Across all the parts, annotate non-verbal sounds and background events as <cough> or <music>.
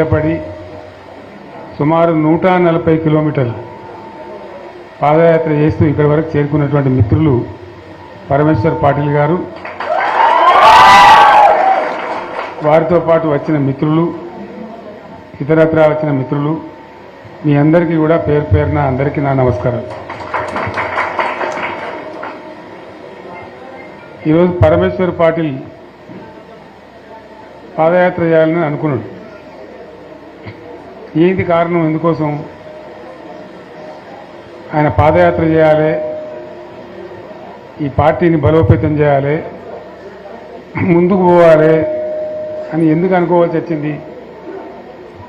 సిద్ధపడి సుమారు నూట నలభై కిలోమీటర్లు పాదయాత్ర చేస్తూ ఇక్కడి వరకు చేరుకున్నటువంటి మిత్రులు పరమేశ్వర్ పాటిల్ గారు వారితో పాటు వచ్చిన మిత్రులు ఇతరత్ర వచ్చిన మిత్రులు మీ అందరికీ కూడా పేరు పేరున అందరికీ నా నమస్కారం ఈరోజు పరమేశ్వర్ పాటిల్ పాదయాత్ర చేయాలని అనుకున్నాడు. ఏంటి కారణం ఎందుకోసం ఆయన పాదయాత్ర చేయాలి ఈ పార్టీని బలోపేతం చేయాలి ముందుకు పోవాలి అని ఎందుకు అనుకోవాల్సి వచ్చింది?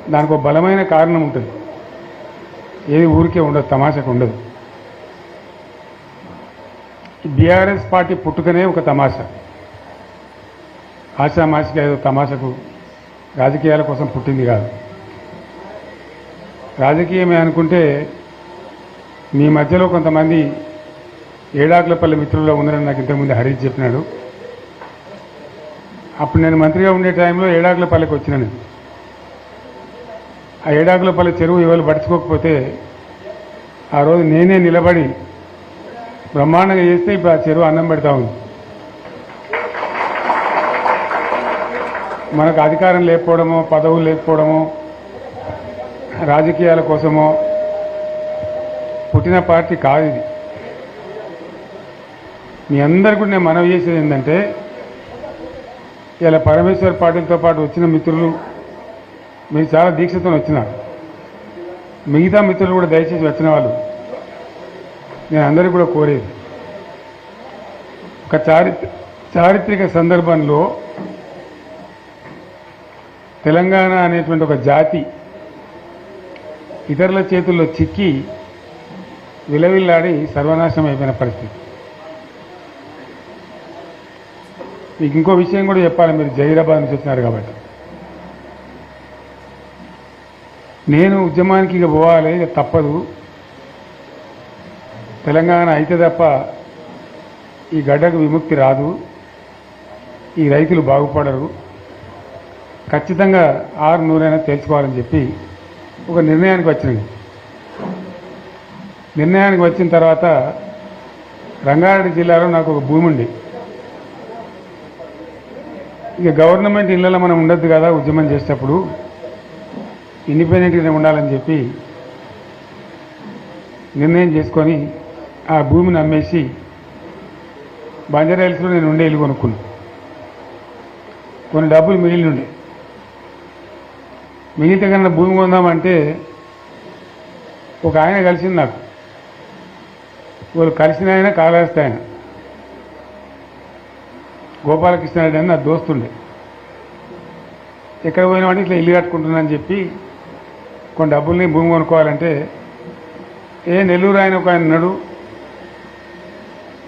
దానికి ఒక బలమైన కారణం ఉంటుంది. ఏది ఊరికే ఉండదు తమాషకు ఉండదు. బీఆర్ఎస్ పార్టీ పుట్టుకనే ఒక తమాషా. ఆశామాషిగా ఏదో తమాషకు రాజకీయాల కోసం పుట్టింది కాదు. రాజకీయమే అనుకుంటే మీ మధ్యలో కొంతమంది ఏడాకులపల్లి మిత్రుల్లో ఉన్నారని నాకు ఇంతకుముందు హరీష్ చెప్పినాడు. అప్పుడు నేను మంత్రిగా ఉండే టైంలో ఏడాకులపల్లికి వచ్చిన నేను ఆ ఏడాకులపల్లి చెరువు ఎవరు పడుచుకోకపోతే ఆ రోజు నేనే నిలబడి బ్రహ్మాండంగా చేస్తే ఇప్పుడు ఆ చెరువు అన్నం పెడతా ఉంది. మనకు అధికారం లేకపోవడమో పదవులు లేకపోవడమో రాజకీయాల కోసమో పుట్టిన పార్టీ కాదు ఇది. మీ అందరు కూడా నేను మనవి చేసేది ఏంటంటే ఇలా పరమేశ్వర్ పార్టీలతో పాటు వచ్చిన మిత్రులు మీరు చాలా దీక్షతో వచ్చినారు. మిగతా మిత్రులు కూడా దయచేసి వచ్చిన వాళ్ళు నేను అందరికీ కూడా కోరేది. ఒక చారిత్ర చారిత్రక సందర్భంలో తెలంగాణ అనేటువంటి ఒక జాతి ఇతరుల చేతుల్లో చిక్కి విలవిల్లాడి సర్వనాశనం అయిపోయిన పరిస్థితి. మీకు ఇంకో విషయం కూడా చెప్పాలి మీరు జహీరాబాద్ నుంచి వచ్చినారు కాబట్టి. నేను ఉద్యమానికి ఇక పోవాలి ఇక తప్పదు. తెలంగాణ అయితే తప్ప ఈ గడ్డకు విముక్తి రాదు. ఈ రైతులు బాగుపడరు. ఖచ్చితంగా ఆరు నూరైనా తేల్చుకోవాలని చెప్పి ఒక నిర్ణయానికి వచ్చినాయి నిర్ణయానికి వచ్చిన తర్వాత రంగారెడ్డి జిల్లాలో నాకు ఒక భూమి ఉంది. ఇక గవర్నమెంట్ ఇళ్ళలో మనం ఉండొద్దు కదా ఉద్యమం చేసేటప్పుడు. ఇండిపెండెంట్గానే ఉండాలని చెప్పి నిర్ణయం చేసుకొని ఆ భూమిని అమ్మేసి బంజారాయిల్స్లో నేను ఉండే ఇల్లు కొనుక్కున్నాను కొన్ని డబ్బులు మిగిలి ఉండే మిగతా కన్నా భూమి కొందామంటే ఒక ఆయన కలిసింది నాకు. వాళ్ళు కలిసిన ఆయన కాళహస్తి ఆయన. గోపాలకృష్ణారెడ్డి అని నా దోస్తుండే ఎక్కడ పోయినామంటే ఇట్లా ఇల్లు కట్టుకుంటున్నానని చెప్పి కొన్ని డబ్బుల్ని భూమి కొనుక్కోవాలంటే ఏ నెల్లూరు ఆయన ఒక ఆయన ఉన్నాడు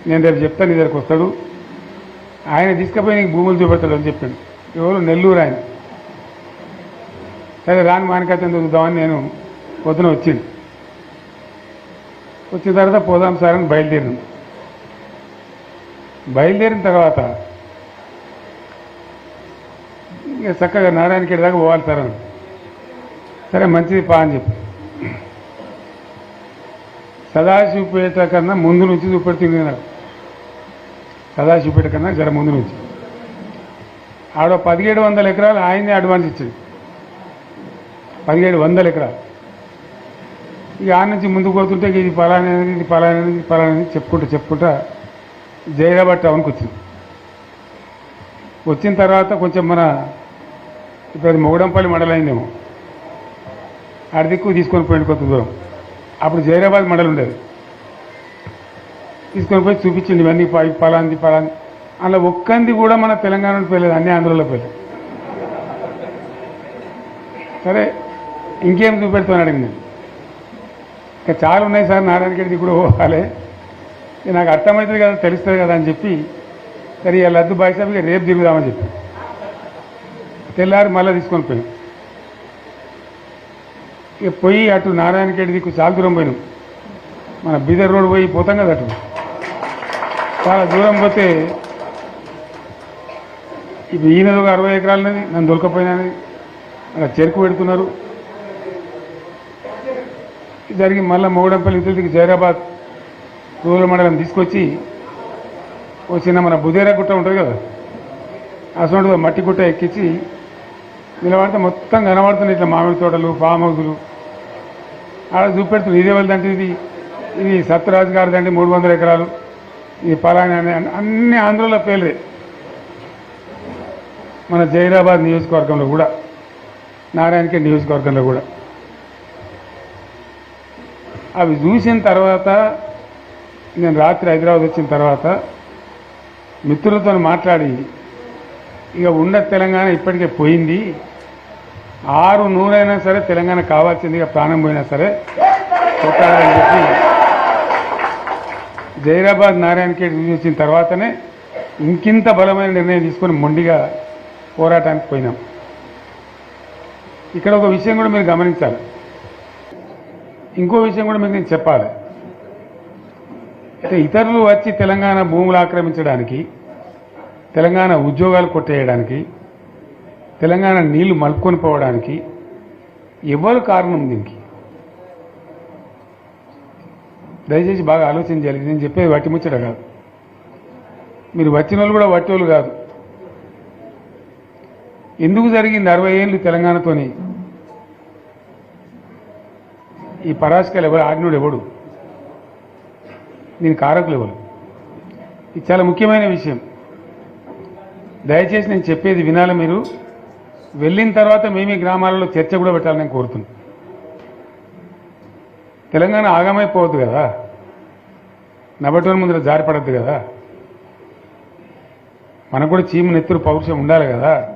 నేను రేపు చెప్తాను నీ దగ్గరికి వస్తాడు ఆయన తీసుకుపోయి నీకు భూములు చూపెడతాడు అని చెప్పాడు. ఎవరు? నెల్లూరు ఆయన. సరే రాని మానికైతే చూద్దామని నేను పొద్దున వచ్చింది. వచ్చిన తర్వాత పోదాం సార్ అని బయలుదేరింది. బయలుదేరిన తర్వాత ఇక చక్కగా నారాయణఖేడ్ దాకా పోవాలి సార్ అని. సరే మంచిది పా అని చెప్పి. సదాశివపేట కన్నా ముందు నుంచి చూపెడుతుంది నాకు. సదాశివపేట కన్నా జర ముందు నుంచి. ఆడ పదిహేడు వందల ఎకరాలు ఆయన్ని అడ్వాన్స్ ఇచ్చింది. పదిహేడు వందలు ఇక్కడ. ఇక ఆ నుంచి ముందుకు పోతుంటే ఇది పలానది ఇది పలానది ఇది పలానది చెప్పుకుంటా చెప్పుకుంటా జైరాబాద్ టౌన్కి వచ్చింది వచ్చిన తర్వాత కొంచెం మన ఇప్పుడు మొగడంపల్లి మండలైందేమో ఆడ దిక్కు తీసుకొని పోయింది కొంత దూరం. అప్పుడు జైరాబాద్ మండలం ఉండేది. తీసుకొని పోయి చూపించింది ఇవన్నీ ఫలాంది పలాంది పలాంది అలా ఒక్కంది కూడా మన తెలంగాణలో పోయలేదు అన్ని ఆంధ్రలో పోయలేదు సరే ఇంకేం చూపెడతాను అడిగింది ఇంకా చాలా ఉన్నాయి సార్ నారాయణగిరికి కూడా పోవాలి. ఇక నాకు అర్థమవుతుంది కదా తెలుస్తుంది కదా అని చెప్పి సరే ఇక లద్దు బాయ్సాబ్ ఇక రేపు తిరుగుదామని చెప్పి. తెల్లారి మళ్ళీ తీసుకొని పోయాం ఇక పోయి అటు నారాయణఖేడ్ దిక్కు చాలా దూరం పోయినాం. మన బీదర్ రోడ్ పోయి పోతాం కదా అటు. చాలా దూరం పోతే ఇప్పుడు ఈయనది ఒక అరవై ఎకరాలన్నది నన్ను దొరకపోయినది. అలా చెరుకు పెడుతున్నారు. జరిగి మళ్ళీ మౌడంపల్లి ఇతరులకి జైరాబాద్ రూరల్ మండలం తీసుకొచ్చి ఓ చిన్న మన బుదేరా గుట్ట ఉంటుంది కదా అసలు మట్టి గుట్ట ఎక్కించి నిలబడితే మొత్తం కనబడుతున్నాయి ఇట్లా మామిడి తోటలు ఫామ్ హౌసులు ఆడ చూపెడుతుంది ఇదే వాళ్ళదంటే ఇది ఇది సత్యరాజు గారిదండి మూడు వందల ఎకరాలు ఇది పలానా అన్ని ఆంధ్రలో పేర్లే మన జైరాబాద్ నియోజకవర్గంలో కూడా నారాయణకే నియోజకవర్గంలో కూడా. అవి చూసిన తర్వాత నేను రాత్రి హైదరాబాద్ వచ్చిన తర్వాత మిత్రులతో మాట్లాడి ఇక ఉన్న తెలంగాణ ఇప్పటికే పోయింది. ఆరు నూరైనా సరే తెలంగాణ కావాల్సింది ఇక ప్రాణం పోయినా సరే కొట్టాలని చెప్పి జైరాబాద్ నారాయణ ఖేడ్ వచ్చిన తర్వాతనే ఇంకింత బలమైన నిర్ణయం తీసుకొని మొండిగా పోరాటానికి పోయినాం. ఇక్కడ ఒక విషయం కూడా మీరు గమనించాలి. ఇంకో విషయం కూడా మీకు నేను చెప్పాలి. అంటే ఇతరులు వచ్చి తెలంగాణ భూములు ఆక్రమించడానికి తెలంగాణ ఉద్యోగాలు కొట్టేయడానికి తెలంగాణ నీళ్ళు మలుపుకొని పోవడానికి ఎవరు కారణం దీనికి? దయచేసి బాగా ఆలోచన చేయాలి. నేను చెప్పేది వట్టి ముచ్చట కాదు. మీరు వచ్చిన వాళ్ళు కూడా వట్టి కాదు. ఎందుకు జరిగింది అరవై ఏళ్ళు తెలంగాణతోని? ఈ పరాశకాలు ఎవరు? ఆజ్ఞుడు ఎవడు? దీని కారకులు ఎవరు? ఇది చాలా ముఖ్యమైన విషయం. దయచేసి నేను చెప్పేది వినాలి మీరు. వెళ్ళిన తర్వాత మేమే గ్రామాలలో చర్చ కూడా పెట్టాలని నేను కోరుతున్నాను తెలంగాణ ఆగమైపోవద్దు కదా? నబటోని ముందర జారిపడద్దు కదా? మనకు కూడా చీము నెత్తురు పౌరుషం ఉండాలి కదా?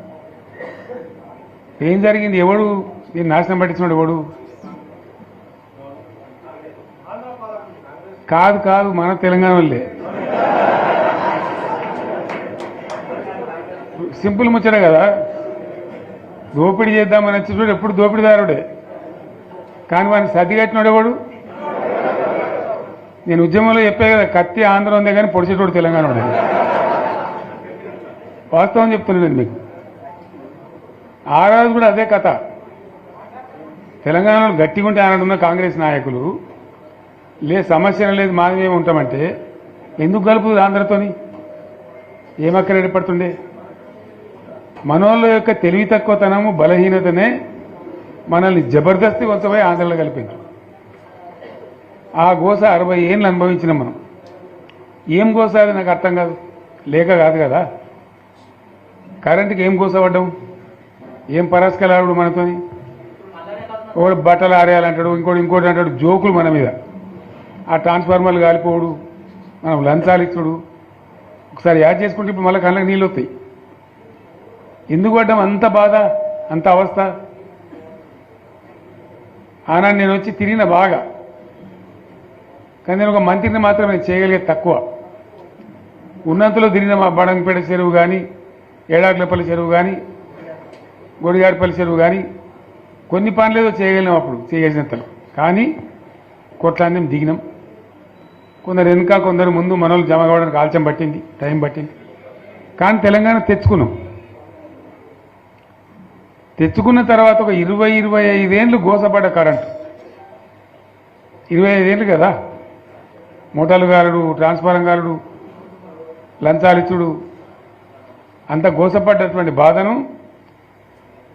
ఏం జరిగింది? ఎవడు? నేను నాశనం పట్టించినాడు ఎవడు? కాదు కాదు మన తెలంగాణ వాళ్ళే సింపుల్ ముచ్చట కదా. దోపిడీ చేద్దామని వచ్చి ఎప్పుడు దోపిడీదారుడే. కానీ వాడిని సర్ది నేను ఉద్యమంలో చెప్పే కదా కత్తి ఆంధ్ర ఉందే కానీ పొడిచేటోడు తెలంగాణ వాడే. వాస్తవం చెప్తున్నాను మీకు. ఆ రోజు కూడా అదే కథ. తెలంగాణలో గట్టిగుంటే ఆనాడున్న కాంగ్రెస్ నాయకులు లేదు సమస్య లేదు మాది ఉంటామంటే. ఎందుకు కలుపుతుంది ఆంధ్రతోని? ఏమక్కడ ఏర్పడుతుండే? మనోళ్ళ యొక్క తెలివి తక్కువతనము బలహీనతనే మనల్ని జబర్దస్తి వంచబోయి ఆంధ్రలో కలిపింది. ఆ గోస అరవై ఏళ్ళు అనుభవించినాం మనం. ఏం గోస అది నాకు అర్థం కాదు. లేక కాదు కదా. కరెంటుకి ఏం గోస పడ్డం? ఏం పరాస్కలాడు మనతోని? ఒకడు బట్టలు ఆరేయాలంటాడు ఇంకోటి ఇంకోటి అంటాడు జోకులు మన మీద. ఆ ట్రాన్స్ఫార్మర్లు కాలిపోవడు మనం లంచాలు ఇచ్చుడు. ఒకసారి యాడ్ చేసుకుంటే ఇప్పుడు మళ్ళీ కళ్ళకి నీళ్ళు వస్తాయి. ఎందుకు పడ్డాం? అంత బాధ అంత అవస్థ. ఆనాడు నేను వచ్చి తిరిగిన బాగా కానీ నేను ఒక మంత్రిని మాత్రం నేను చేయగలిగే తక్కువ. ఉన్నంతలో తిరిగిన మా బడంపేట చెరువు కానీ ఏడాకులపల్లి చెరువు కానీ గొడిగాడిపల్లి చెరువు కానీ కొన్ని పనులు ఏదో చేయగలిగినాం అప్పుడు చేయగలిగినంతలో. కానీ కొట్లాన్ని దిగినాం. కొందరు వెనుక కొందరు ముందు మనోళ్ళు జమ కావడానికి ఆలస్యం పట్టింది టైం పట్టింది. కానీ తెలంగాణ తెచ్చుకున్నాం. తెచ్చుకున్న తర్వాత ఒక ఇరవై ఇరవై ఐదేళ్ళు గోసపడ్డ కరెంటు. ఇరవై ఐదేళ్ళు కదా? మోటార్లు గారుడు ట్రాన్స్ఫారం గారుడు లంచాలిచ్చుడు అంత గోసపడ్డటువంటి బాధను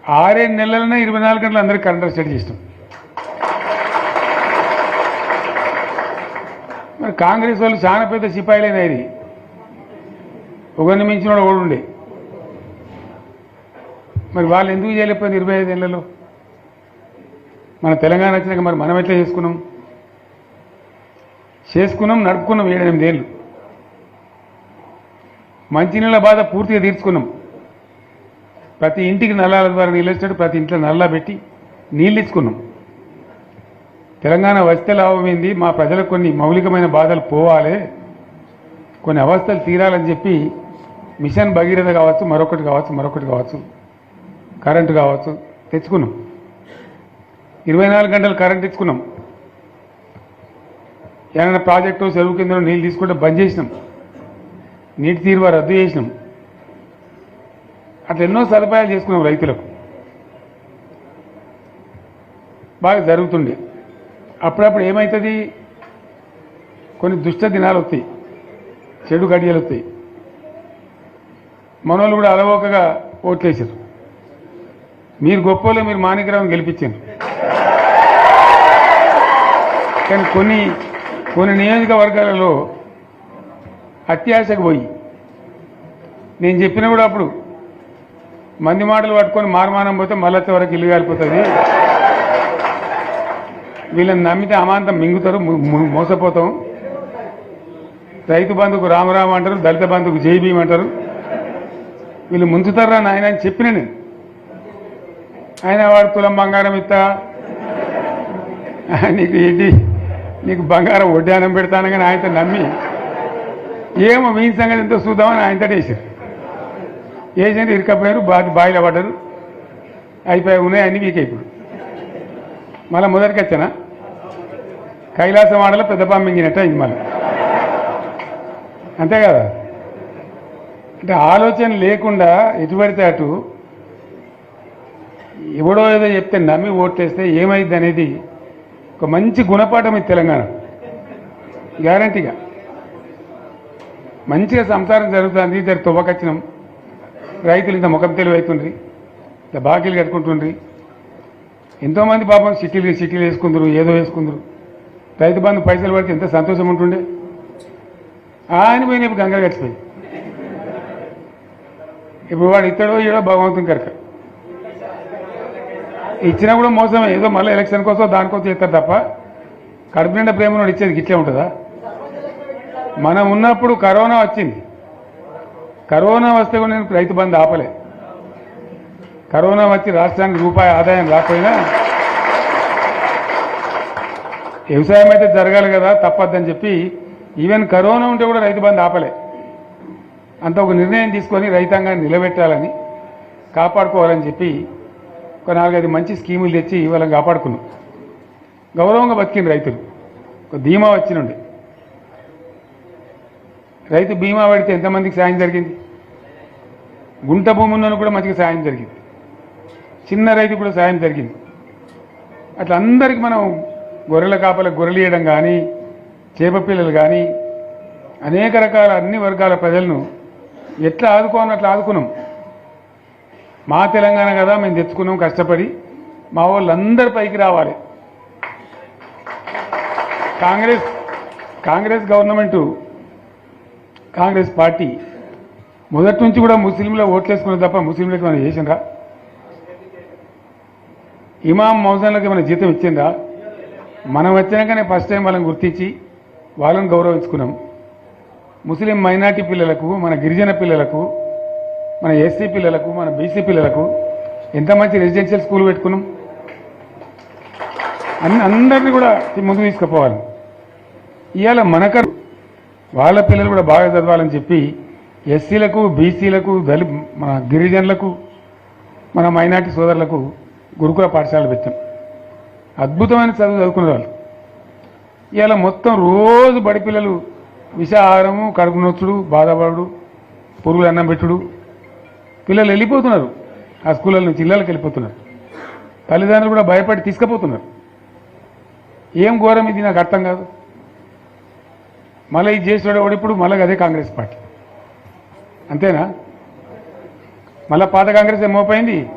ఆరేడు నెలలనే ఇరవై నాలుగు గంటలు అందరికీ కరెంట్ సెట్ చేస్తాం మరి కాంగ్రెస్ వాళ్ళు చాలా పెద్ద సిపాయిలైనది ఇది. ఒకరిని మించిన వాడు కూడా ఉండే మరి వాళ్ళు ఎందుకు చేయలేకపోయింది ఇరవై ఐదు ఏళ్ళలో? మన తెలంగాణ వచ్చినాక మరి మనం ఎట్లా చేసుకున్నాం? చేసుకున్నాం నడుపుకున్నాం ఏడెనిమిదేళ్ళు మంచినీళ్ళ బాధ పూర్తిగా తీర్చుకున్నాం. ప్రతి ఇంటికి నల్లాల ద్వారా నీళ్ళు వచ్చినట్టు ప్రతి ఇంట్లో నల్లా పెట్టి నీళ్ళు ఇచ్చుకున్నాం. తెలంగాణ వస్తే లాభమైంది మా ప్రజలకు కొన్ని మౌలికమైన బాధలు పోవాలి. కొన్ని అవస్థలు తీరాలని చెప్పి మిషన్ భగీరథ కావచ్చు మరొకటి కావచ్చు మరొకటి కావచ్చు కరెంటు కావచ్చు తెచ్చుకున్నాం. ఇరవై నాలుగు గంటలు కరెంట్ ఇచ్చుకున్నాం ఏమైనా ప్రాజెక్టు చెరువు కింద నీళ్ళు తీసుకుంటే బంద్ చేసినాం. నీటి తీరువ రద్దు చేసినాం. అట్లా ఎన్నో సదుపాయాలు చేసుకున్నాం రైతులకు. బాగా జరుగుతుండే. అప్పుడప్పుడు ఏమవుతుంది కొన్ని దుష్ట దినాలు వస్తాయి. చెడు గడియలు వస్తాయి. మనోళ్ళు కూడా అలవోకగా ఓట్లేసారు మీరు గొప్పలో మీరు మాణిగ్రామం గెలిపించారు. కానీ కొన్ని కొన్ని నియోజకవర్గాలలో అత్యాశకు పోయి. నేను చెప్పిన కూడా అప్పుడు మంది మాటలు పట్టుకొని మారుమానం పోతే మళ్ళీ వరకు ఇల్లు కాలిపోతుంది. వీళ్ళని నమ్మితే అమాంతం మింగుతారు మోసపోతాం. రైతు బంధుకు రామరామ అంటారు దళిత బంధుకు జై అంటారు. వీళ్ళు ముంచుతారా నాయన అని చెప్పిన నేను. ఆయన వాడు తులం బంగారం ఇస్తా. <laughs> నీకు ఏంటి? నీకు బంగారం వడ్డానం పెడతాను కానీ ఆయనతో నమ్మి. ఏమో మీ సంగతి ఎంతో చూద్దామని ఆయనతో వేసారు వేసింది ఇరుకపోయారు బాగా బాయిలో పడ్డారు అయిపోయి ఉన్నాయి అన్ని వీక్ ఇప్పుడు. మళ్ళీ మొదటికి వచ్చానా? కైలాసం ఆడలో పెద్ద పంపించినట్టు అయింది మళ్ళీ. అంతే కదా? అంటే ఆలోచన లేకుండా ఎటు పడితే అటు ఎవడో ఏదో చెప్తే నమ్మి ఓట్లేస్తే ఏమైంది అనేది ఒక మంచి గుణపాఠం ఇది తెలంగాణ. గ్యారంటీగా. మంచిగా సంసారం జరుగుతుంది ఇద్దరు తువ్వకచ్చినాం. రైతులు ఇంత ముఖం తెలివైతుండ్రి ఇంత బాకీలు కట్టుకుంటుండ్రి. ఎంతోమంది పాపం సిటీలు సిటీలు వేసుకుందరు ఏదో వేసుకుందరు. రైతు బంధు పైసలు పడితే ఎంత సంతోషం ఉంటుండే? ఆయన పోయిన ఇప్పుడు గంగలు గడిచిపోయి ఇప్పుడు వాడు ఇతడో ఏడో భగవంతుని కనుక. ఇచ్చినా కూడా మోసమే. ఏదో మళ్ళీ ఎలక్షన్ కోసం దానికోసం చేస్తారు తప్ప కడుపు నిండా ప్రేమను ఇచ్చేది ఇట్లే ఉంటుందా? మనం ఉన్నప్పుడు కరోనా వచ్చింది. కరోనా వస్తే కూడా నేను రైతు బంధు ఆపలే. కరోనా వచ్చి రాష్ట్రానికి రూపాయి ఆదాయం రాకపోయినా వ్యవసాయం అయితే జరగాలి కదా తప్పద్దని చెప్పి ఈవెన్ కరోనా ఉంటే కూడా రైతు బంధు ఆపలే. అంత ఒక నిర్ణయం తీసుకొని రైతాంగాన్ని నిలబెట్టాలని కాపాడుకోవాలని చెప్పి ఒక నాలుగైదు మంచి స్కీములు తెచ్చి వాళ్ళని కాపాడుకున్నాం. గౌరవంగా బతికింది రైతులు. ఒక ధీమా వచ్చినుండి. రైతు బీమా పడితే ఎంతమందికి సాయం జరిగింది? గుంట భూమి ఉన్న కూడా మంచిగా సాయం జరిగింది. చిన్న రైతు కూడా సాయం జరిగింది. అట్లా అందరికీ మనం గొర్రెల కాపలకు గొర్రెలియడం కానీ చేప పిల్లలు కానీ అనేక రకాల అన్ని వర్గాల ప్రజలను ఎట్లా ఆదుకోవాలని అట్లా ఆదుకున్నాం. మా తెలంగాణ కదా మేము తెచ్చుకున్నాం కష్టపడి మా వాళ్ళందరి పైకి రావాలి. Congress Congress government Congress party మొదటి నుంచి కూడా ముస్లింలు ఓట్లేసుకున్న తప్ప ముస్లింలకు మనం చేసిండ్రా? ఇమాం మౌజన్లకు ఏమైనా జీతం ఇచ్చిండ్రా? మనం వచ్చినాకనే ఫస్ట్ టైం వాళ్ళని గుర్తించి వాళ్ళని గౌరవించుకున్నాం. ముస్లిం మైనార్టీ పిల్లలకు మన గిరిజన పిల్లలకు మన ఎస్సీ పిల్లలకు మన బీసీ పిల్లలకు ఎంత మంచి రెసిడెన్షియల్ స్కూల్ పెట్టుకున్నాం. అన్ని అందరినీ కూడా ముందుకు తీసుకుపోవాలి. ఇవాళ మనకరు వాళ్ళ పిల్లలు కూడా బాగా చదవాలని చెప్పి ఎస్సీలకు బీసీలకు దళి మన గిరిజనులకు మన మైనార్టీ సోదరులకు గురుకుల పాఠశాలలు పెట్టాం. అద్భుతమైన చదువు చదువుకునే వాళ్ళు. ఇవాళ మొత్తం రోజు బడి పిల్లలు విషాహారము కడుపు నొచ్చుడు బాధపడు పురుగులు అన్నం పెట్టుడు. పిల్లలు వెళ్ళిపోతున్నారు. ఆ స్కూళ్ళ నుంచి ఇళ్ళకి వెళ్ళిపోతున్నారు. తల్లిదండ్రులు కూడా భయపడి తీసుకుపోతున్నారు. ఏం ఘోరం ఇది నాకు అర్థం కాదు. మళ్ళీ ఇది చేసేవాడు ఇప్పుడు? మళ్ళీ అదే కాంగ్రెస్ పార్టీ. అంతేనా? మళ్ళీ పాత కాంగ్రెస్ ఏం మోపోయింది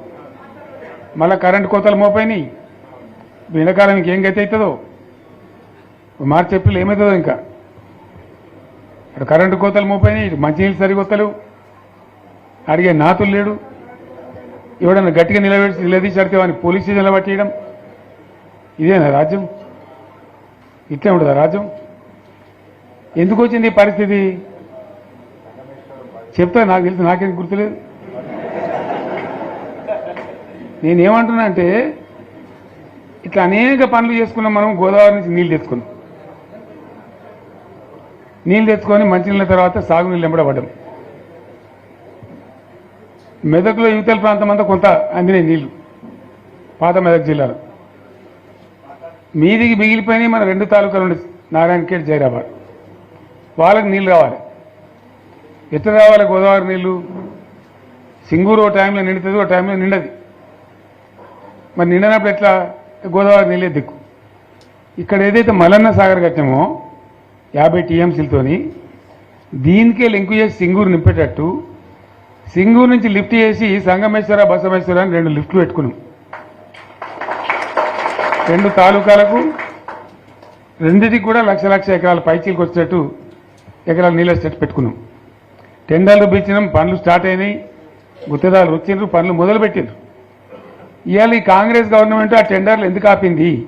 మళ్ళీ కరెంట్ కోతలు మోపోయినాయి ఎండాకాలం ఇంకేం గతి అవుతుందో? మార్చి ఏప్రిల్ ఏమవుతుందో ఇంకా? ఇక్కడ కరెంటు కోతలు మోపోయినాయి ఇటు మంచినీళ్ళు సరిగొత్తలేవు అడిగే నాతులు లేడు. ఎవడన్నా గట్టిగా నిలబెట్టి నిలదీసి అడితే వాడిని పోలీస్ స్టేషన్లో పట్టేయడం. ఇదేనా రాజ్యం? ఇట్లే ఉండదా రాజ్యం? ఎందుకు వచ్చింది ఈ పరిస్థితి? చెప్తా నాకు తెలిసి నాకేం గుర్తులేదు. నేనేమంటున్నా అంటే ఇట్లా అనేక పనులు చేసుకున్నాం మనం గోదావరి నుంచి నీళ్ళు తెచ్చుకున్నాం. నీళ్ళు తెచ్చుకొని మంచినీళ్ళ తర్వాత సాగునీళ్ళు ఎంబడబడ్డం. మెదక్లో యువతల ప్రాంతం అంతా కొంత అందినాయి నీళ్ళు పాత మెదక్ జిల్లాలో. మీదికి మిగిలిపోయినాయి మన రెండు తాలూకాలు ఉండే నారాయణఖేడ్ జైరాబాద్. వాళ్ళకి నీళ్ళు రావాలి. ఎట్లా రావాలి గోదావరి నీళ్ళు సింగూరు ఓ టైంలో నిండుతుంది ఓ టైంలో నిండది. మరి నిండినప్పుడు ఎట్లా గోదావరి నీళ్ళే దిక్కు. ఇక్కడ ఏదైతే మలన్న సాగర్ కట్టామో యాభై టీఎంసీలతోని దీనికే లింకు చేసి సింగూరు నింపేటట్టు సింగూరు నుంచి లిఫ్ట్ చేసి సంగమేశ్వర బసమేశ్వర అని రెండు లిఫ్ట్లు పెట్టుకున్నాం. రెండు తాలూకాలకు రెండిటికి కూడా లక్ష లక్ష ఎకరాల పైచీలకు వచ్చినట్టు ఎకరాల నీళ్ళ స్టెట్ పెట్టుకున్నాం. టెండర్లు పిలిచినాం పనులు స్టార్ట్ అయినాయి గుత్తేదారులు వచ్చిండ్రు పనులు మొదలు పెట్టిండ్రు ఇవాళ ఈ కాంగ్రెస్ గవర్నమెంట్ ఆ టెండర్లు ఎందుకు ఆపింది?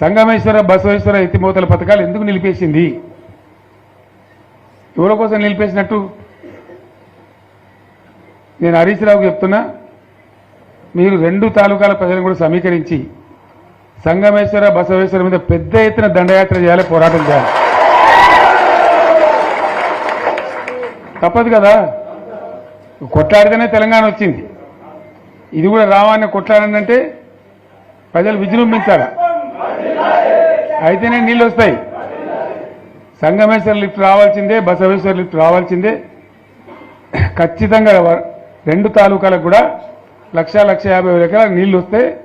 సంగమేశ్వర బసవేశ్వర ఎత్తిమూతల పథకాలు ఎందుకు నిలిపేసింది? ఎవరి కోసం నిలిపేసినట్టు? నేను హరీష్ రావుకు చెప్తున్నా మీరు రెండు తాలూకాల ప్రజలను కూడా సమీకరించి సంగమేశ్వర బసవేశ్వర మీద పెద్ద ఎత్తున దండయాత్ర చేయాలి పోరాటం చేయాలి. తప్పదు కదా? కొట్లాడితేనే తెలంగాణ వచ్చింది. ఇది కూడా రావాలని కొట్లాడంటే ప్రజలు విజృంభించాలి. అయితేనే నీళ్ళు వస్తాయి. సంగమేశ్వర లిఫ్ట్ రావాల్సిందే బసవేశ్వర లిఫ్ట్ రావాల్సిందే. ఖచ్చితంగా రెండు తాలూకాలకు కూడా లక్ష లక్ష యాభై వేల ఎకరాల నీళ్ళు వస్తే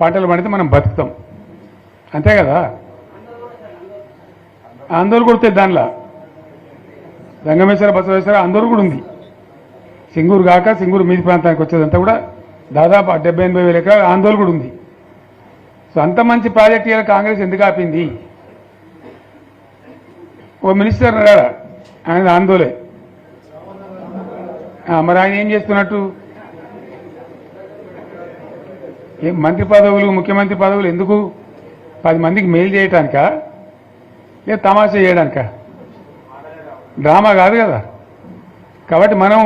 పంటలు పడితే మనం బతుకుతాం. అంతే కదా? ఆందోళన కొడితే దానిలో. సంగమేశ్వర బసవేశ్వర అందరూ కూడా ఉంది. సింగూరు కాక సింగూరు మీది ప్రాంతానికి వచ్చేదంతా కూడా దాదాపు డెబ్బై ఎనభై వేల ఎకరాల ఆందోళన కూడా ఉంది. సో అంత మంచి ప్రాజెక్ట్ ఇవాళ కాంగ్రెస్ ఎందుకు ఆపింది? ఓ మినిస్టర్ ఉన్నాడా ఆయన ఆందోళన మరి ఆయన ఏం చేస్తున్నట్టు? ఏ మంత్రి పదవులు ముఖ్యమంత్రి పదవులు ఎందుకు? పది మందికి మెయిల్ చేయటానిక? లేదా తమాషా చేయడానిక? డ్రామా కాదు కదా. కాబట్టి మనం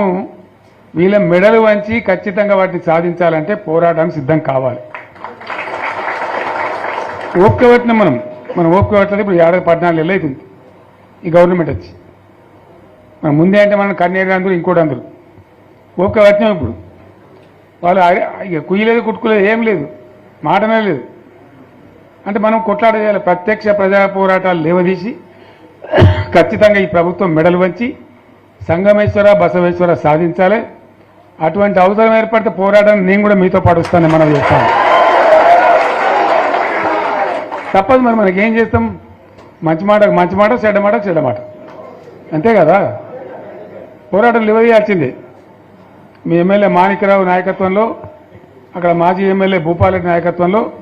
వీళ్ళ మెడలు వంచి ఖచ్చితంగా వాటిని సాధించాలంటే పోరాటానికి సిద్ధం కావాలి. ఓపిక మనం మనం ఓపిక పట్టలేదు ఇప్పుడు ఏడాది పద్నాలుగు నెలలు అవుతుంది. ఈ గవర్నమెంట్ వచ్చి. మనం ముందే అంటే మనం కన్నేరు అందరూ ఇంకోటి అందరూ. ఓపిక పట్టినాం ఇప్పుడు. వాళ్ళు ఇక కుయ్యలేదు కుట్టుకోలేదు ఏం లేదు. మాటనే లేదు. అంటే మనం కొట్లాడేయాలి. ప్రత్యక్ష ప్రజా పోరాటాలు లేవదీసి ఖచ్చితంగా ఈ ప్రభుత్వం మెడలు వంచి సంగమేశ్వర బసవేశ్వర సాధించాలి. అటువంటి అవసరం ఏర్పడితే పోరాటాన్ని నేను కూడా మీతో పాటు వస్తానని మనం చేస్తాను. తప్పదు మరి మనకి ఏం చేస్తాం? మంచి మాట మంచి మాట చెడ్డ మాట చెడ్డ మాట. అంతే కదా? పోరాటం లేవదీయాల్సిందే మీ ఎమ్మెల్యే మాణిక్యరావు నాయకత్వంలో అక్కడ మాజీ ఎమ్మెల్యే భూపాలరెడ్డి నాయకత్వంలో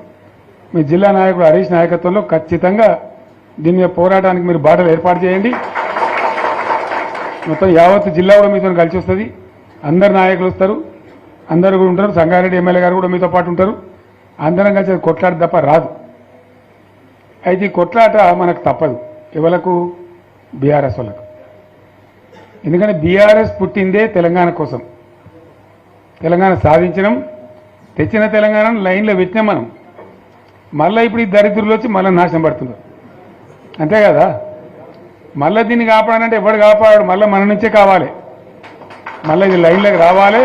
మీ జిల్లా నాయకుడు హరీష్ నాయకత్వంలో ఖచ్చితంగా దీని పోరాటానికి మీరు బాటలు ఏర్పాటు చేయండి. మొత్తం యావత్ జిల్లా కూడా మీతో కలిసి వస్తుంది. అందరు నాయకులు వస్తారు అందరు కూడా ఉంటారు. సంగారెడ్డి ఎమ్మెల్యే గారు కూడా మీతో పాటు ఉంటారు. అందరం కలిసి అది కొట్లాట తప్ప రాదు. అయితే ఈ కొట్లాట మనకు తప్పదు. ఎవలకు? బీఆర్ఎస్ వాళ్ళకు. ఎందుకంటే బీఆర్ఎస్ పుట్టిందే తెలంగాణ కోసం. తెలంగాణ సాధించడం తెచ్చిన తెలంగాణను లైన్లో పెట్టినాం మనం. మళ్ళీ ఇప్పుడు ఈ దరిద్రులు వచ్చి మళ్ళీ నాశనం పడుతున్నారు. అంతే కదా? మళ్ళీ దీన్ని కాపాడాలంటే ఎవడు కాపాడాడు? మళ్ళీ మన నుంచే కావాలి. మళ్ళీ ఇది లైన్లోకి రావాలి.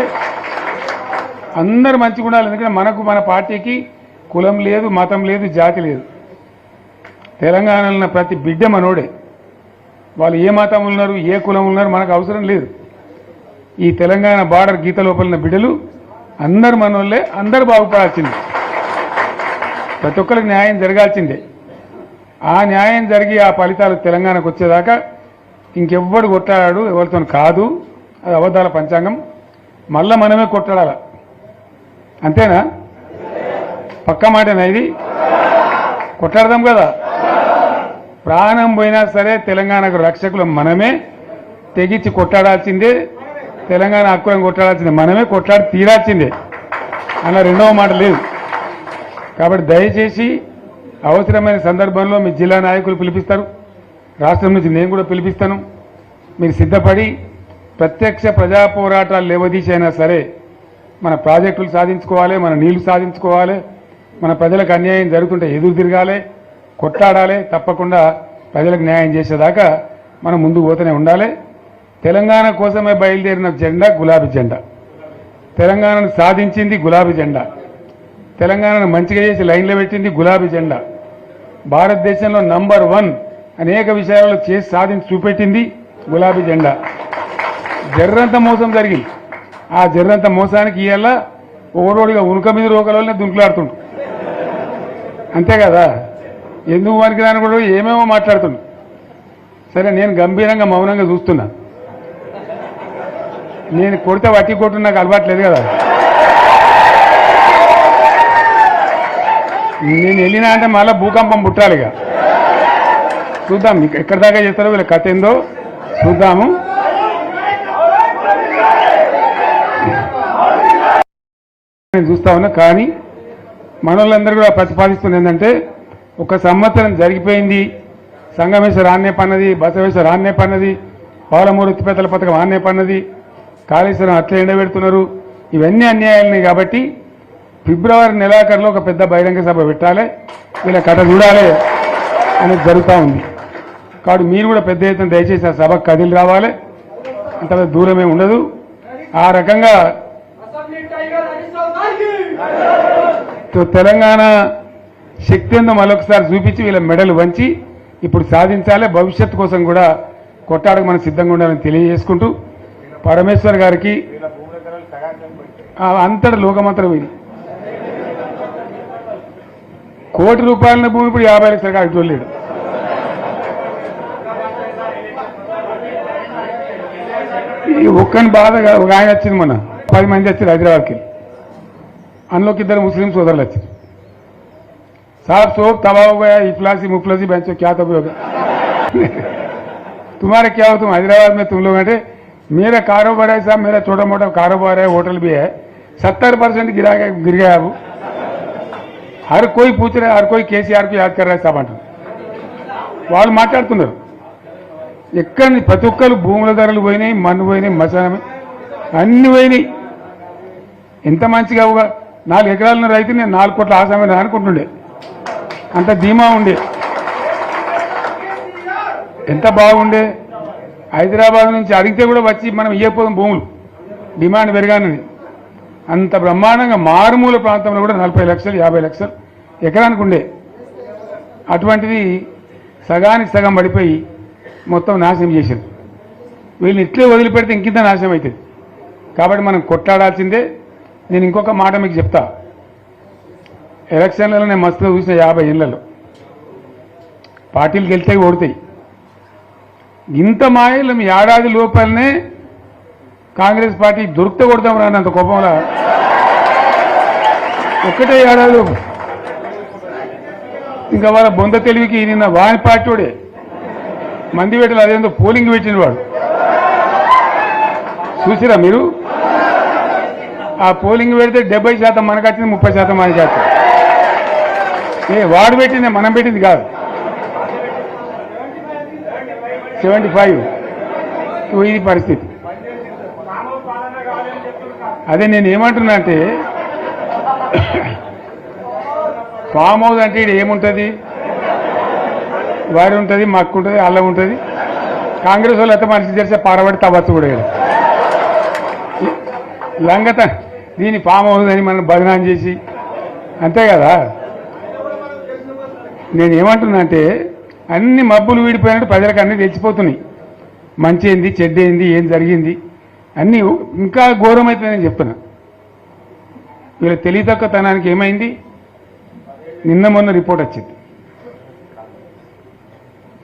అందరు మంచిగా ఉండాలి. ఎందుకంటే మనకు మన పార్టీకి కులం లేదు మతం లేదు జాతి లేదు. తెలంగాణలో ఉన్న ప్రతి బిడ్డ మనోడే. వాళ్ళు ఏ మతం ఉన్నారు ఏ కులం ఉన్నారు మనకు అవసరం లేదు. ఈ తెలంగాణ బార్డర్ గీత లోపలిన బిడ్డలు అందరు మనోళ్ళే అందరు బాగుపడాల్సిందే. ప్రతి ఒక్కరికి న్యాయం జరగాల్సిందే. ఆ న్యాయం జరిగి ఆ ఫలితాలు తెలంగాణకు వచ్చేదాకా ఇంకెవ్వడు కొట్లాడాడు ఎవరితో కాదు. అది అబద్ధాల పంచాంగం. మళ్ళా మనమే కొట్టడాల అంతేనా? పక్క మాటేనా ఇది? కొట్లాడదాం కదా. ప్రాణం పోయినా సరే తెలంగాణకు రక్షకులు మనమే. తెగించి కొట్లాడాల్సిందే. తెలంగాణ హక్కులను కొట్లాడాల్సిందే. మనమే కొట్లాడి తీరాల్సిందే. అన్న రెండవ మాట లేదు. కాబట్టి దయచేసి అవసరమైన సందర్భంలో మీ జిల్లా నాయకులు పిలిపిస్తారు. రాష్ట్రం నుంచి నేను కూడా పిలిపిస్తాను. మీరు సిద్ధపడి ప్రత్యక్ష ప్రజా పోరాటాలు లేవదీసైనా సరే మన ప్రాజెక్టులు సాధించుకోవాలి మన నీళ్ళు సాధించుకోవాలి మన ప్రజలకు అన్యాయం జరుగుతుంటే ఎదురు తిరగాలి కొట్లాడాలి తప్పకుండా ప్రజలకు న్యాయం చేసేదాకా మనం ముందు పోతూనే ఉండాలి. తెలంగాణ కోసమే బయలుదేరిన జెండా గులాబీ జెండా. తెలంగాణను సాధించింది గులాబీ జెండా. తెలంగాణను మంచిగా చేసి లైన్లో పెట్టింది గులాబీ జెండా. భారతదేశంలో నంబర్ వన్ అనేక విషయాల్లో చేసి సాధించి చూపెట్టింది గులాబీ జెండా. జర్రంత మోసం జరిగింది. ఆ జర్రంత మోసానికి ఇవాళ ఓరోడిగా ఉనుక మీద రోగలనే దుంకులాడుతుండు. అంతే కదా? ఎందుకు పనికిరాని కూడా ఏమేమో మాట్లాడుతుండు. సరే నేను గంభీరంగా మౌనంగా చూస్తున్నా. నేను కొడితే వట్టి కొట్టు నాకు అలవాట్లేదు కదా? నేను వెళ్ళినా అంటే మళ్ళీ భూకంపం పుట్టాలిగా. చూద్దాం ఎక్కడి దాకా చేస్తారో వీళ్ళ కథ ఏందో చూద్దాము. నేను చూస్తా ఉన్నా. కానీ మనోళ్ళందరూ కూడా ప్రతిపాదిస్తుంది ఏంటంటే ఒక సంవత్సరం జరిగిపోయింది సంగమేశ్వర ఆన్నే పన్నది బసవేశ్వర ఆన్నే పన్నది పాలమూరు ఉత్తిపేతల పథకం ఆన్నే పన్నది కాళేశ్వరం అట్లే ఎండబెడుతున్నారు. ఇవన్నీ అన్యాయాలున్నాయి కాబట్టి ఫిబ్రవరి నెలాఖరులో ఒక పెద్ద బహిరంగ సభ పెట్టాలి వీళ్ళ కథ చూడాలి అనేది జరుగుతూ ఉంది. కాబట్టి మీరు కూడా పెద్ద ఎత్తున దయచేసి ఆ సభకు కదిలి రావాలి. అంత దూరమే ఉండదు. ఆ రకంగా తెలంగాణ శక్తి ఏందో మరొకసారి చూపించి వీళ్ళ మెడలు వంచి ఇప్పుడు సాధించాలి. భవిష్యత్తు కోసం కూడా కొట్టాడకు మనం సిద్ధంగా ఉండాలని తెలియజేసుకుంటూ పరమేశ్వర్ గారికి అంతటి లోకమంతరం ఇది కోటి రూపాయల భూమి ఇప్పుడు యాభై లక్షలు కాదు వెళ్ళాడు. ఈ ఒక్కని బాధగా ఒక ఆయన వచ్చింది మొన్న. పది మంది వచ్చారు హైదరాబాద్కి అందులోకి ఇద్దరు ముస్లిం సోదరులు వచ్చారు साहब सोप तबाह हो गया इफलासी मुफलसी बेंचो क्या तब होगा तुम्हारे क्या हो तुम हैदराबाद में तुम लोग हैं मेरा कारोबार है साहब मेरा छोटा मोटा कारोबार है होटल भी है सत्तर परसेंट गिरा गया गिर गया अब हर कोई पूछ रहा है हर कोई केसीआर को याद कर रहा है साहब అంటారు వాళ్ళు మాట్లాడుతున్నారు ఎక్కడ నుంచి ప్రతి ఒక్కరు భూముల ధరలు పోయినాయి మన్ను పోయినాయి మసానం అన్ని పోయినాయి ఎంత మంచిగా ఒక నాలుగు ఎకరాల రైతు నేను నాలుగు కోట్ల ఆసామైన అనుకుంటుండే. అంత ధీమా ఉండే. ఎంత బాగుండే? హైదరాబాద్ నుంచి అడిగితే కూడా వచ్చి మనం ఇయ్యకపోదాం భూములు. డిమాండ్ పెరగానని అంత బ్రహ్మాండంగా మారుమూల ప్రాంతంలో కూడా నలభై లక్షలు యాభై లక్షలు ఎకరానికి ఉండే. అటువంటిది సగానికి సగం పడిపోయి మొత్తం నాశనం చేసింది. వీళ్ళని ఇట్లే వదిలిపెడితే ఇంకింత నాశనం అవుతుంది కాబట్టి మనం కొట్లాడాల్సిందే. నేను ఇంకొక మాట మీకు చెప్తా. ఎలక్షన్లలో నేను మస్తుగా చూసిన యాభై ఏళ్ళలో పార్టీలు గెలితే ఓడతాయి. ఇంత మాయలు మీ ఏడాది లోపలనే కాంగ్రెస్ పార్టీ దొరికితే కొడతాం రానంత కోపంలో. ఒక్కటే ఏడాది ఇంకా వాళ్ళ బొంద తెలివికి నిన్న వాని పార్టీ మంది పెట్టలు అదేందో పోలింగ్ పెట్టిన వాడు. చూసిరా మీరు? ఆ పోలింగ్ పెడితే డెబ్బై శాతం మనకు వచ్చింది ముప్పై శాతం మనకి వచ్చింది ఏ వాడు పెట్టింది మనం పెట్టింది కాదు. Seventy five. ఇది పరిస్థితి. అదే నేను ఏమంటున్నా అంటే ఫామ్ హౌస్ అంటే ఇక్కడ ఏముంటుంది? వారి ఉంటుంది మక్కు ఉంటుంది అల్లం ఉంటుంది. కాంగ్రెస్ వాళ్ళు అయితే మనిషి చేస్తే పారబడి తవ్వచ్చు కూడా ఈడ. లంగత దీని ఫామ్ హౌస్ అని మనం బదనాం చేసి అంతే కదా? నేను ఏమంటున్నా అంటే అన్ని మబ్బులు వీడిపోయినట్టు ప్రజలకు అన్నీ తెచ్చిపోతున్నాయి. మంచి ఏంది చెడ్డ ఏంది ఏం జరిగింది అన్నీ ఇంకా ఘోరం చెప్తున్నా. వీళ్ళ తెలియతక్కతనానికి ఏమైంది? నిన్న మొన్న రిపోర్ట్ వచ్చింది.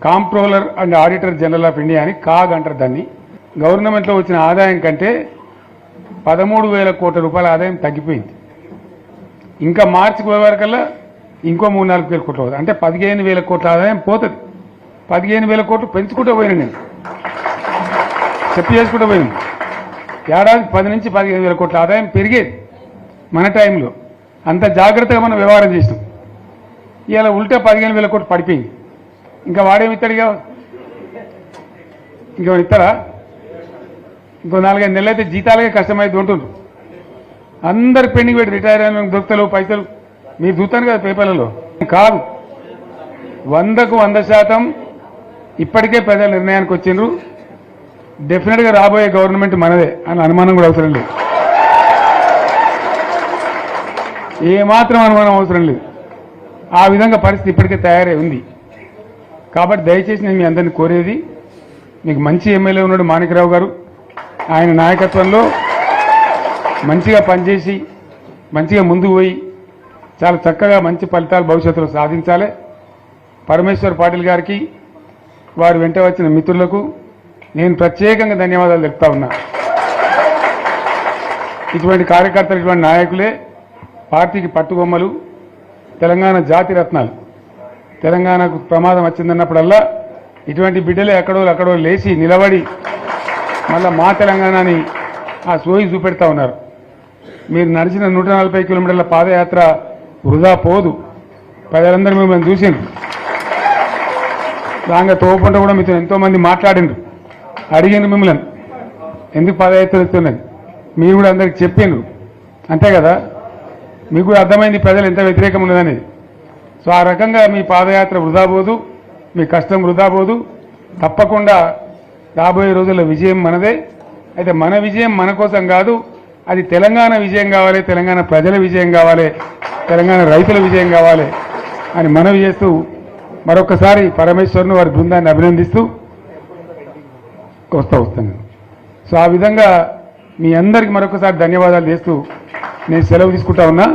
Comptroller and auditor general of India అని కాగ్ అంటారు దాన్ని. గవర్నమెంట్లో వచ్చిన ఆదాయం కంటే పదమూడు వేల కోట్ల రూపాయల ఆదాయం తగ్గిపోయింది. ఇంకా మార్చికి పోయే వరకల్లా ఇంకో మూడు నాలుగు వేల కోట్లు అంటే పదిహేను వేల కోట్ల ఆదాయం పోతుంది. పదిహేను వేల కోట్లు పెంచుకుంటూ పోయినా నేను. చెప్పి చేసుకుంటూ పోయింది. ఏడాది పది నుంచి పదిహేను వేల కోట్ల ఆదాయం పెరిగేది మన టైంలో. అంత జాగ్రత్తగా మనం వ్యవహారం చేసినాం. ఇవాళ ఉల్టా పదిహేను వేల కోట్లు పడిపోయింది. ఇంకా వాడేమి ఇస్తాడుగా ఇంకా? ఇస్తారా ఇంకో నాలుగైదు నెలలు అయితే జీతాలకే కష్టమైంది ఉంటుండ్రు. అందరు పెండింగ్ పెట్టి రిటైర్ అయిన దొరుకుతలు పైసలు. మీరు చూస్తాను కదా పేపర్లలో. కాదు. వందకు వంద శాతం ఇప్పటికే ప్రజల నిర్ణయానికి వచ్చిండ్రు. డెఫినెట్గా రాబోయే గవర్నమెంట్ మనదే అని అనుమానం కూడా అవసరం లేదు. ఏమాత్రం అనుమానం అవసరం లేదు. ఆ విధంగా పరిస్థితి ఇప్పటికే తయారై ఉంది. కాబట్టి దయచేసి నేను మీ అందరిని కోరేది మీకు మంచి ఎమ్మెల్యే ఉన్నాడు మాణికరావు గారు. ఆయన నాయకత్వంలో మంచిగా పనిచేసి మంచిగా ముందుకు పోయి చాలా చక్కగా మంచి ఫలితాలు భవిష్యత్తులో సాధించాలి. పరమేశ్వర్ పాటిల్ గారికి వారు వెంట వచ్చిన మిత్రులకు నేను ప్రత్యేకంగా ధన్యవాదాలు చెప్తా ఉన్నా. ఇటువంటి కార్యకర్తలు ఇటువంటి నాయకులే పార్టీకి పట్టుబొమ్మలు తెలంగాణ జాతి రత్నాలు. తెలంగాణకు ప్రమాదం వచ్చిందన్నప్పుడల్లా ఇటువంటి బిడ్డలే ఎక్కడో అక్కడో లేచి నిలబడి మళ్ళీ మా తెలంగాణని ఆ సోయి చూపెడతా ఉన్నారు. మీరు నడిచిన నూట నలభై కిలోమీటర్ల పాదయాత్ర వృధా పోదు. ప్రజలందరూ మిమ్మల్ని చూసిండ్రు. దాంగా తోపుంట కూడా మీతో ఎంతో మంది మాట్లాడిండ్రు. అడిగిండ్రు మిమ్మల్ని. ఎందుకు పాదయాత్ర వస్తుందని మీరు కూడా అందరికి చెప్పిండ్రు అంతే కదా? మీకు కూడా అర్థమైంది ప్రజలు ఎంత వ్యతిరేకం ఉన్నదనేది సో ఆ రకంగా మీ పాదయాత్ర వృధా పోదు. మీ కష్టం వృధా పోదు. తప్పకుండా రాబోయే రోజుల్లో విజయం మనదే. అయితే మన విజయం మన కోసం కాదు అది తెలంగాణ విజయం కావాలి తెలంగాణ ప్రజల విజయం కావాలి తెలంగాణ రైతుల విజయం కావాలి అని మనవి చేస్తూ మరొకసారి పరమేశ్వరుని వారి బృందాన్ని అభినందిస్తూ వస్తా వస్తాను. సో ఆ విధంగా మీ అందరికీ మరొకసారి ధన్యవాదాలు చేస్తూ నేను సెలవు తీసుకుంటా ఉన్నా.